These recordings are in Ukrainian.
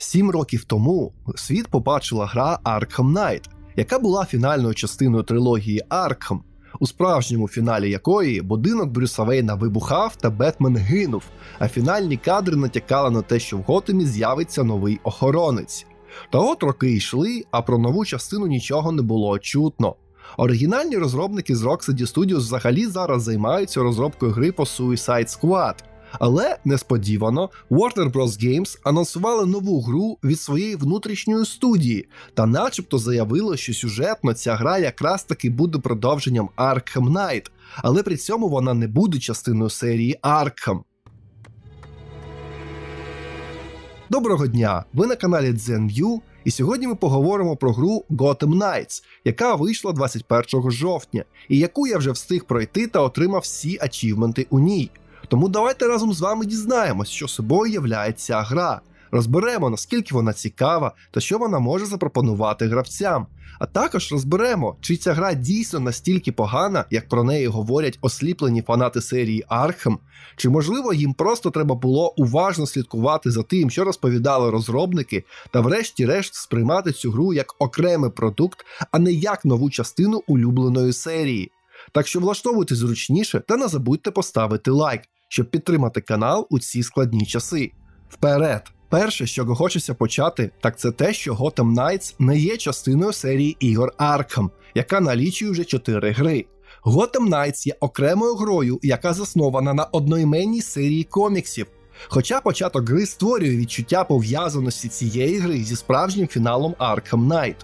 Сім років тому світ побачила гра Arkham Knight, яка була фінальною частиною трилогії Arkham, у справжньому фіналі якої будинок Брюса Вейна вибухав та Бетмен гинув, а фінальні кадри натякали на те, що в Готемі з'явиться новий охоронець. Та от роки йшли, а про нову частину нічого не було чутно. Оригінальні розробники з Rocksteady Studios взагалі зараз займаються розробкою гри по Suicide Squad. Але несподівано Warner Bros. Games анонсували нову гру від своєї внутрішньої студії, та начебто заявили, що сюжетно ця гра якраз таки буде продовженням Arkham Knight, але при цьому вона не буде частиною серії Arkham. Доброго дня! Ви на каналі ZenView, і сьогодні ми поговоримо про гру Gotham Knights, яка вийшла 21 жовтня, і яку я вже встиг пройти та отримав всі ачівменти у ній. Тому давайте разом з вами дізнаємось, що собою являє ця гра. Розберемо, наскільки вона цікава та що вона може запропонувати гравцям. А також розберемо, чи ця гра дійсно настільки погана, як про неї говорять осліплені фанати серії Arkham, чи можливо їм просто треба було уважно слідкувати за тим, що розповідали розробники, та врешті-решт сприймати цю гру як окремий продукт, а не як нову частину улюбленої серії. Так що влаштовуйте зручніше та не забудьте поставити лайк, щоб підтримати канал у ці складні часи. Вперед! Перше, з чого хочеться почати, так це те, що Gotham Knights не є частиною серії ігор Arkham, яка налічує вже 4 гри. Gotham Knights є окремою грою, яка заснована на одноіменній серії коміксів. Хоча початок гри створює відчуття пов'язаності цієї гри зі справжнім фіналом Arkham Knight.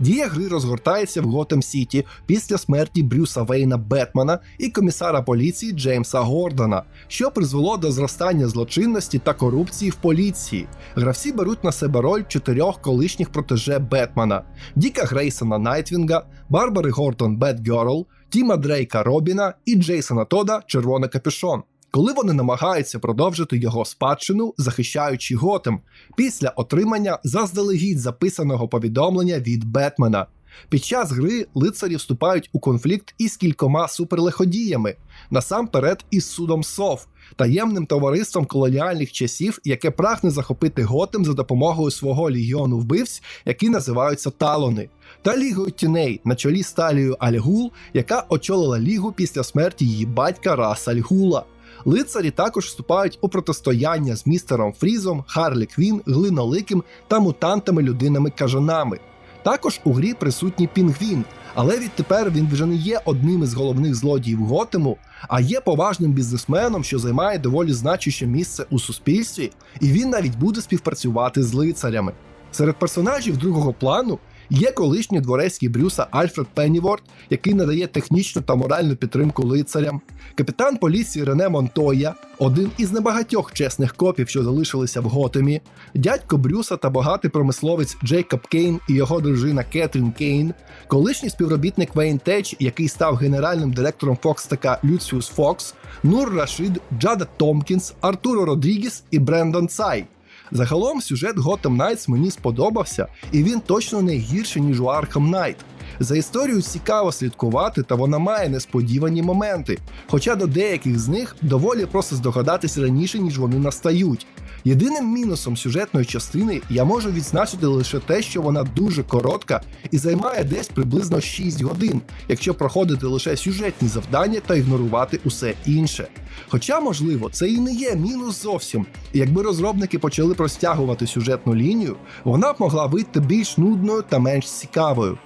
Дія гри розгортається в Готем Сіті після смерті Брюса Вейна Бетмена і комісара поліції Джеймса Гордона, що призвело до зростання злочинності та корупції в поліції. Гравці беруть на себе роль чотирьох колишніх протеже Бетмена: Діка Грейсона Найтвінга, Барбари Гордон Бетгерл, Тіма Дрейка Робіна і Джейсона Тода Червоний Капюшон коли вони намагаються продовжити його спадщину, захищаючи Готем, після отримання заздалегідь записаного повідомлення від Бетмена. Під час гри лицарі вступають у конфлікт із кількома суперлиходіями, насамперед із судом Сов, таємним товариством колоніальних часів, яке прагне захопити Готем за допомогою свого легіону вбивць, які називаються Талони, та Лігою тіней на чолі з Альгул, яка очолила лігу після смерті її батька Раса Альгула. Лицарі також вступають у протистояння з містером Фрізом, Харлі Квін, Глиноликим та мутантами-людинами кажанами. Також у грі присутній Пінгвін, але відтепер він вже не є одним із головних злодіїв Готему, а є поважним бізнесменом, що займає доволі значуще місце у суспільстві, і він навіть буде співпрацювати з лицарями. Серед персонажів другого плану Є колишній дворецький Брюса Альфред Пенніворд, який надає технічну та моральну підтримку лицарям, капітан поліції Рене Монтоя, один із небагатьох чесних копів, що залишилися в Готемі, дядько Брюса та багатий промисловець Джейкоб Кейн і його дружина Кетрін Кейн, колишній співробітник Вейн Теч, який став генеральним директором Фокстека Люціус Фокс, Нур Рашид, Джада Томкінс, Артуро Родрігіс і Брендон Цай. Загалом сюжет Gotham Knights мені сподобався, і він точно не гірший, ніж у Arkham Knight. За історією цікаво слідкувати, та вона має несподівані моменти, хоча до деяких з них доволі просто здогадатись раніше, ніж вони настають. Єдиним мінусом сюжетної частини я можу відзначити лише те, що вона дуже коротка і займає десь приблизно 6 годин, якщо проходити лише сюжетні завдання та ігнорувати усе інше. Хоча, можливо, це і не є мінус зовсім. Якби розробники почали простягувати сюжетну лінію, вона б могла вийти більш нудною та менш цікавою.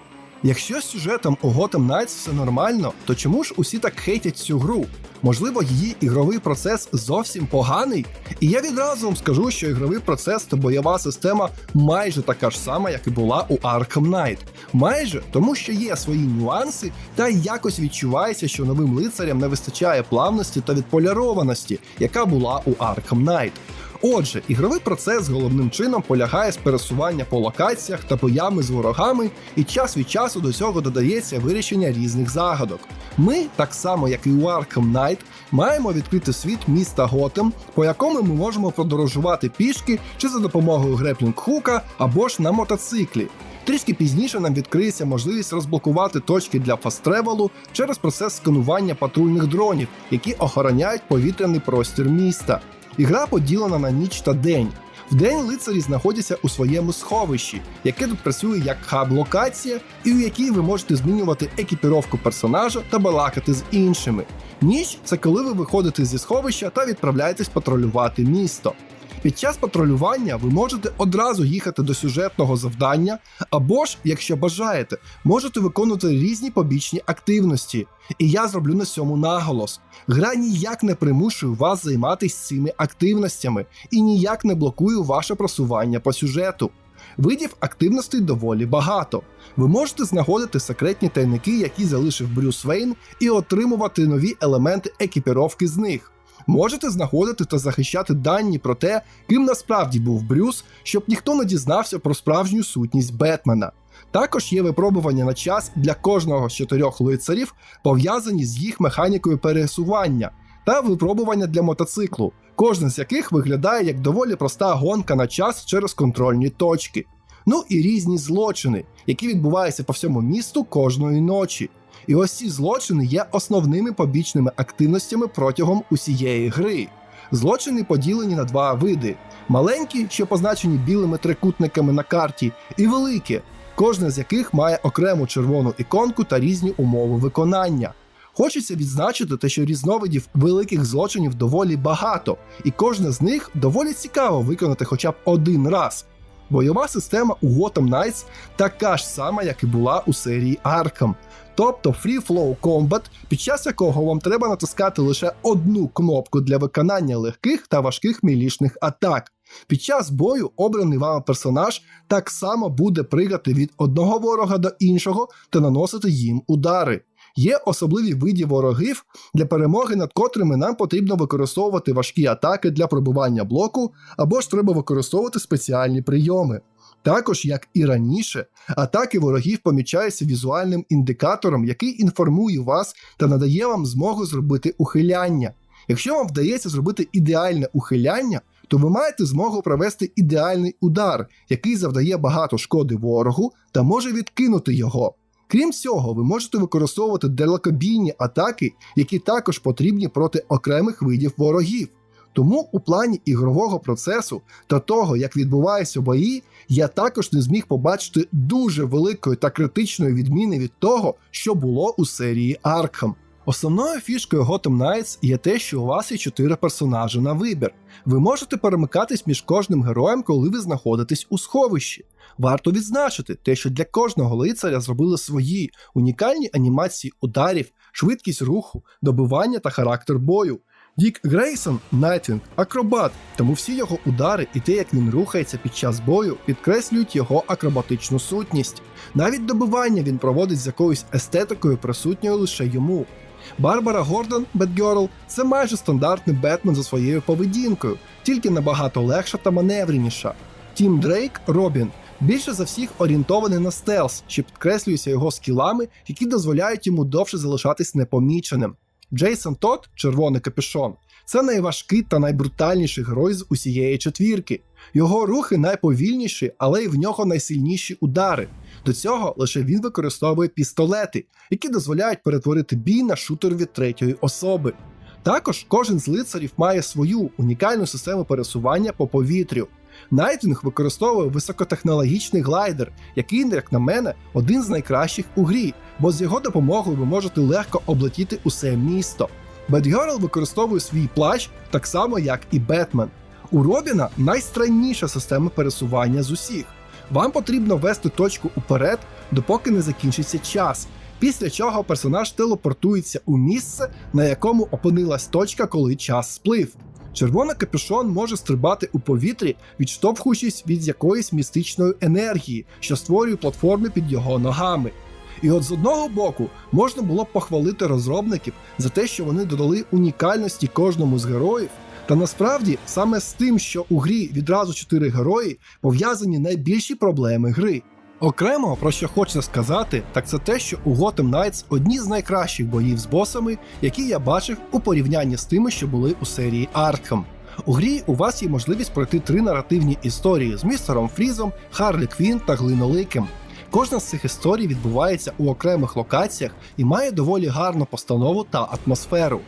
Якщо з сюжетом у Gotham Knights все нормально, то чому ж усі так хейтять цю гру? Можливо, її ігровий процес зовсім поганий? І я відразу вам скажу, що ігровий процес та бойова система майже така ж сама, як і була у Arkham Knight. Майже тому, що є свої нюанси, та якось відчувається, що новим лицарям не вистачає плавності та відполярованості, яка була у Arkham Knight. Отже, ігровий процес головним чином полягає з пересування по локаціях та боями з ворогами, і час від часу до цього додається вирішення різних загадок. Ми, так само як і у Arkham Knight, маємо відкрити світ міста Готем, по якому ми можемо подорожувати пішки чи за допомогою греплінг-хука або ж на мотоциклі. Трішки пізніше нам відкриється можливість розблокувати точки для фастревелу через процес сканування патрульних дронів, які охороняють повітряний простір міста. Ігра поділена на ніч та день. Вдень лицарі знаходяться у своєму сховищі, яке тут працює як хаб-локація, і у якій ви можете змінювати екіпіровку персонажа та балакати з іншими. Ніч це коли ви виходите зі сховища та відправляєтесь патрулювати місто. Під час патрулювання ви можете одразу їхати до сюжетного завдання, або ж, якщо бажаєте, можете виконувати різні побічні активності. І я зроблю на цьому наголос. Гра ніяк не примушує вас займатися цими активностями і ніяк не блокує ваше просування по сюжету. Видів активностей доволі багато. Ви можете знаходити секретні тайники, які залишив Брюс Вейн, і отримувати нові елементи екіпіровки з них. Можете знаходити та захищати дані про те, ким насправді був Брюс, щоб ніхто не дізнався про справжню сутність Бетмена. Також є випробування на час для кожного з чотирьох лицарів, пов'язані з їх механікою пересування, та випробування для мотоциклу, кожен з яких виглядає як доволі проста гонка на час через контрольні точки. Ну і різні злочини, які відбуваються по всьому місту кожної ночі. І ось ці злочини є основними побічними активностями протягом усієї гри. Злочини поділені на два види: маленькі, що позначені білими трикутниками на карті, і великі, кожне з яких має окрему червону іконку та різні умови виконання. Хочеться відзначити те, що різновидів великих злочинів доволі багато, і кожне з них доволі цікаво виконати хоча б один раз. Бойова система у Gotham Knights така ж сама, як і була у серії Arkham. Тобто Free Flow Combat, під час якого вам треба натискати лише одну кнопку для виконання легких та важких мілішних атак. Під час бою обраний вами персонаж так само буде пригати від одного ворога до іншого та наносити їм удари. Є особливі види ворогів, для перемоги над котрими нам потрібно використовувати важкі атаки для пробивання блоку, або ж треба використовувати спеціальні прийоми. Також, як і раніше, атаки ворогів помічаються візуальним індикатором, який інформує вас та надає вам змогу зробити ухиляння. Якщо вам вдається зробити ідеальне ухиляння, то ви маєте змогу провести ідеальний удар, який завдає багато шкоди ворогу та може відкинути його. Крім цього, ви можете використовувати далекобійні атаки, які також потрібні проти окремих видів ворогів. Тому у плані ігрового процесу та того, як відбуваються бої, я також не зміг побачити дуже великої та критичної відміни від того, що було у серії Arkham. Основною фішкою Gotham Knights є те, що у вас є чотири персонажі на вибір. Ви можете перемикатись між кожним героєм, коли ви знаходитесь у сховищі. Варто відзначити те, що для кожного лицаря зробили свої унікальні анімації ударів, швидкість руху, добивання та характер бою. Дік Грейсон Найтвінг акробат, тому всі його удари і те, як він рухається під час бою, підкреслюють його акробатичну сутність. Навіть добивання він проводить з якоюсь естетикою, присутньою лише йому. Барбара Гордон Бетгерл це майже стандартний Бетмен за своєю поведінкою, тільки набагато легша та маневреніша. Тім Дрейк Робін більше за всіх орієнтований на стелс, що підкреслюється його скілами, які дозволяють йому довше залишатись непоміченим. Джейсон Тот, червоний капюшон, це найважкий та найбрутальніший герой з усієї четвірки. Його рухи найповільніші, але й в нього найсильніші удари. До цього лише він використовує пістолети, які дозволяють перетворити бій на шутер від третьої особи. Також кожен з лицарів має свою унікальну систему пересування по повітрю. Найтвінг використовує високотехнологічний глайдер, який, як на мене, один з найкращих у грі, бо з його допомогою ви можете легко облетіти усе місто. Бетгерл використовує свій плащ так само, як і Бетмен. У Робіна найстранніша система пересування з усіх. Вам потрібно вести точку уперед, допоки не закінчиться час, після чого персонаж телепортується у місце, на якому опинилась точка, коли час сплив. Червоний капюшон може стрибати у повітрі, відштовхуючись від якоїсь містичної енергії, що створює платформи під його ногами. І от з одного боку можна було б похвалити розробників за те, що вони додали унікальності кожному з героїв. Та насправді саме з тим, що у грі відразу чотири герої, пов'язані найбільші проблеми гри. Окремо про що хочеться сказати, так це те, що у Gotham Knights одні з найкращих боїв з босами, які я бачив у порівнянні з тими, що були у серії Arkham. У грі у вас є можливість пройти три наративні історії з містером Фрізом, Харлі Квін та Глиноликим. Кожна з цих історій відбувається у окремих локаціях і має доволі гарну постанову та атмосферу.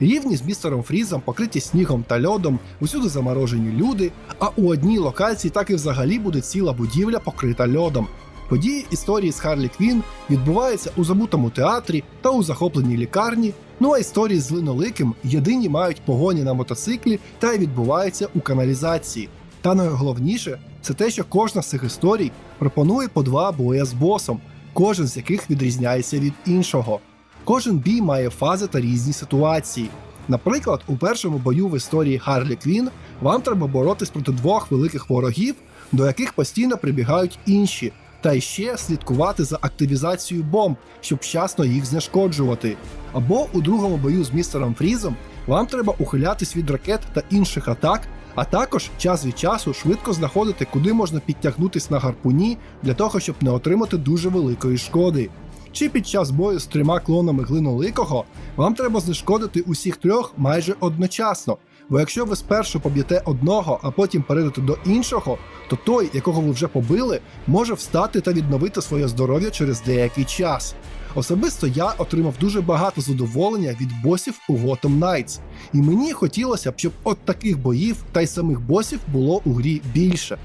Рівні з містером Фрізом покриті снігом та льодом, усюди заморожені люди, а у одній локації так і взагалі буде ціла будівля покрита льодом. Події історії з Харлі Квін відбуваються у забутому театрі та у захопленій лікарні. Ну а історії з линоликим єдині мають погоні на мотоциклі та й відбуваються у каналізації. Та найголовніше це те, що кожна з цих історій пропонує по два бої з босом, кожен з яких відрізняється від іншого. Кожен бій має фази та різні ситуації. Наприклад, у першому бою в історії Харлі Квін вам треба боротись проти двох великих ворогів, до яких постійно прибігають інші, та ще слідкувати за активізацією бомб, щоб вчасно їх знешкоджувати. Або у другому бою з містером Фрізом вам треба ухилятись від ракет та інших атак, а також час від часу швидко знаходити, куди можна підтягнутись на гарпуні для того, щоб не отримати дуже великої шкоди. Чи під час бою з трьома клонами глиноликого вам треба знешкодити усіх трьох майже одночасно. Бо якщо ви спершу поб'єте одного, а потім перейдете до іншого, то той, якого ви вже побили, може встати та відновити своє здоров'я через деякий час. Особисто я отримав дуже багато задоволення від босів у Gotham Knights, і мені хотілося б, щоб от таких боїв та й самих босів було у грі більше.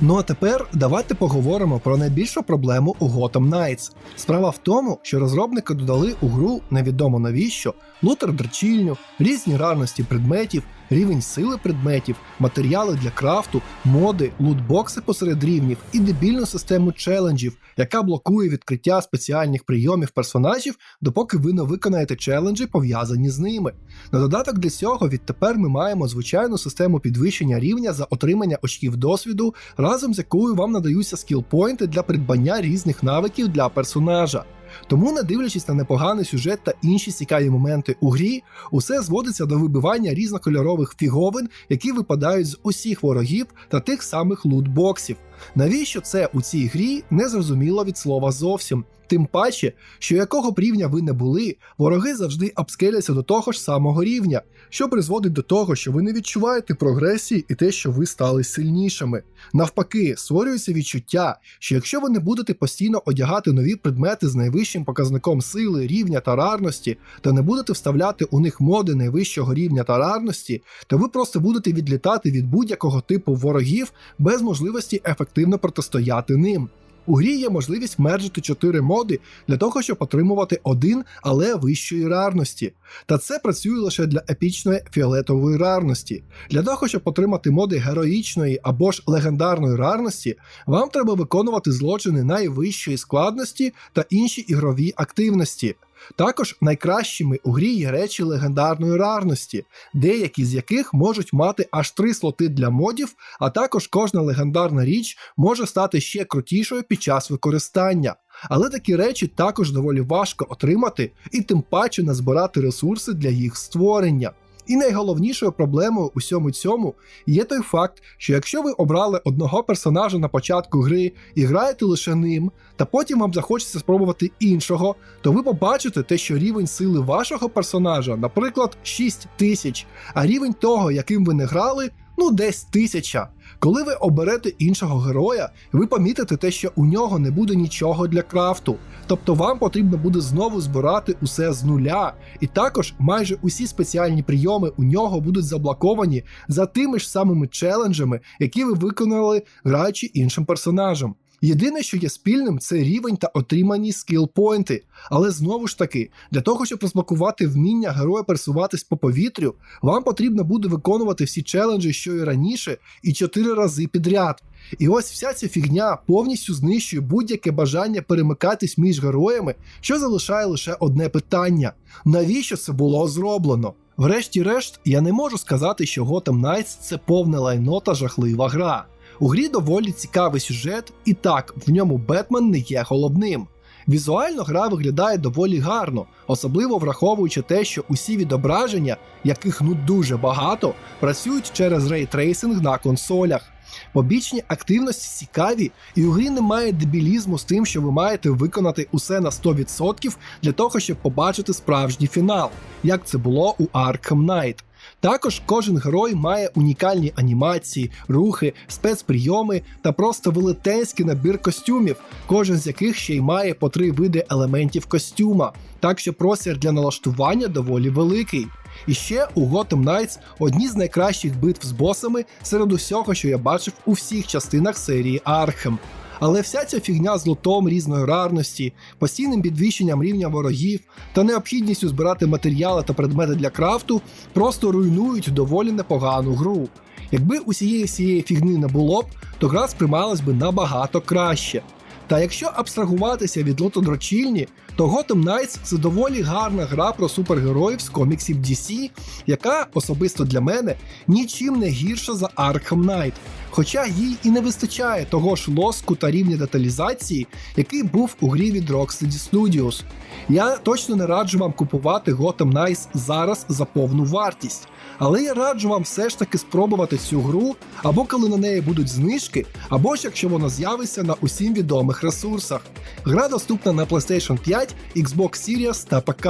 Ну а тепер давайте поговоримо про найбільшу проблему у Gotham Knights. Справа в тому, що розробники додали у гру невідомо навіщо лутер дрочільню, різні рарності предметів, рівень сили предметів, матеріали для крафту, моди, лутбокси посеред рівнів і дебільну систему челенджів, яка блокує відкриття спеціальних прийомів персонажів, допоки ви не виконаєте челенджі, пов'язані з ними. На додаток для цього відтепер ми маємо звичайну систему підвищення рівня за отримання очків досвіду, разом з якою вам надаються скілпойнти для придбання різних навиків для персонажа. Тому, не дивлячись на непоганий сюжет та інші цікаві моменти у грі, усе зводиться до вибивання різнокольорових фіговин, які випадають з усіх ворогів та тих самих лутбоксів. Навіщо це у цій грі не зрозуміло від слова зовсім. Тим паче, що якого б рівня ви не були, вороги завжди апскеляться до того ж самого рівня, що призводить до того, що ви не відчуваєте прогресії і те, що ви стали сильнішими. Навпаки, створюється відчуття, що якщо ви не будете постійно одягати нові предмети з найвищим показником сили, рівня та рарності, та не будете вставляти у них моди найвищого рівня та рарності, то ви просто будете відлітати від будь-якого типу ворогів без можливості ефективно протистояти ним. У грі є можливість мержити 4 моди для того, щоб отримувати один, але вищої рарності. Та це працює лише для епічної фіолетової рарності. Для того, щоб отримати моди героїчної або ж легендарної рарності, вам треба виконувати злочини найвищої складності та інші ігрові активності. Також найкращими у грі є речі легендарної рарності, деякі з яких можуть мати аж три слоти для модів, а також кожна легендарна річ може стати ще крутішою під час використання. Але такі речі також доволі важко отримати і тим паче назбирати ресурси для їх створення. І найголовнішою проблемою у всьому цьому є той факт, що якщо ви обрали одного персонажа на початку гри і граєте лише ним, та потім вам захочеться спробувати іншого, то ви побачите те, що рівень сили вашого персонажа, наприклад, 6 тисяч, а рівень того, яким ви не грали, ну десь тисяча. Коли ви оберете іншого героя, ви помітите те, що у нього не буде нічого для крафту. Тобто вам потрібно буде знову збирати усе з нуля, і також майже усі спеціальні прийоми у нього будуть заблоковані за тими ж самими челенджами, які ви виконали, граючи іншим персонажем. Єдине, що є спільним, це рівень та отримані скіл-поінти. Але знову ж таки, для того, щоб розблокувати вміння героя пересуватись по повітрю, вам потрібно буде виконувати всі челенджі, що і раніше, і 4 рази підряд. І ось вся ця фігня повністю знищує будь-яке бажання перемикатись між героями, що залишає лише одне питання: навіщо це було зроблено? Врешті-решт, я не можу сказати, що Gotham Knights – це повне лайно та жахлива гра. У грі доволі цікавий сюжет, і так, в ньому Бетмен не є головним. Візуально гра виглядає доволі гарно, особливо враховуючи те, що усі відображення, яких ну дуже багато, працюють через рейтрейсинг на консолях. Побічні активності цікаві, і у грі немає дебілізму з тим, що ви маєте виконати усе на 100% для того, щоб побачити справжній фінал, як це було у Arkham Knight. Також кожен герой має унікальні анімації, рухи, спецприйоми та просто велетенський набір костюмів, кожен з яких ще й має по три види елементів костюма, так що простір для налаштування доволі великий. І ще у Gotham Knights одні з найкращих битв з босами серед усього, що я бачив у всіх частинах серії Архем. Але вся ця фігня з лутом різної рарності, постійним підвищенням рівня ворогів та необхідністю збирати матеріали та предмети для крафту просто руйнують доволі непогану гру. Якби усієї цієї фігни не було б, то гра сприймалась би набагато краще. Та якщо абстрагуватися від лотодрочільні, то Gotham Knights це доволі гарна гра про супергероїв з коміксів DC, яка особисто для мене нічим не гірша за Arkham Knight. Хоча їй і не вистачає того ж лоску та рівня деталізації, який був у грі від Rocksteady Studios. Я точно не раджу вам купувати Gotham Knights зараз за повну вартість. Але я раджу вам все ж таки спробувати цю гру, або коли на неї будуть знижки, або ж якщо вона з'явиться на усім відомих ресурсах. Гра доступна на PlayStation 5, Xbox Series та ПК.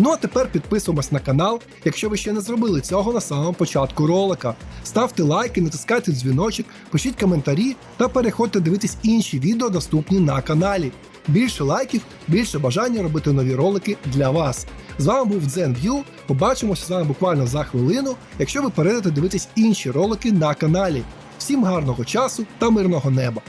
Ну а тепер підписуємось на канал, якщо ви ще не зробили цього на самому початку ролика. Ставте лайки, натискайте дзвіночок, пишіть коментарі та переходьте дивитись інші відео, доступні на каналі. Більше лайків, більше бажання робити нові ролики для вас. З вами був ZenView. Побачимося з вами буквально за хвилину, якщо ви перейдете дивитись інші ролики на каналі. Всім гарного часу та мирного неба!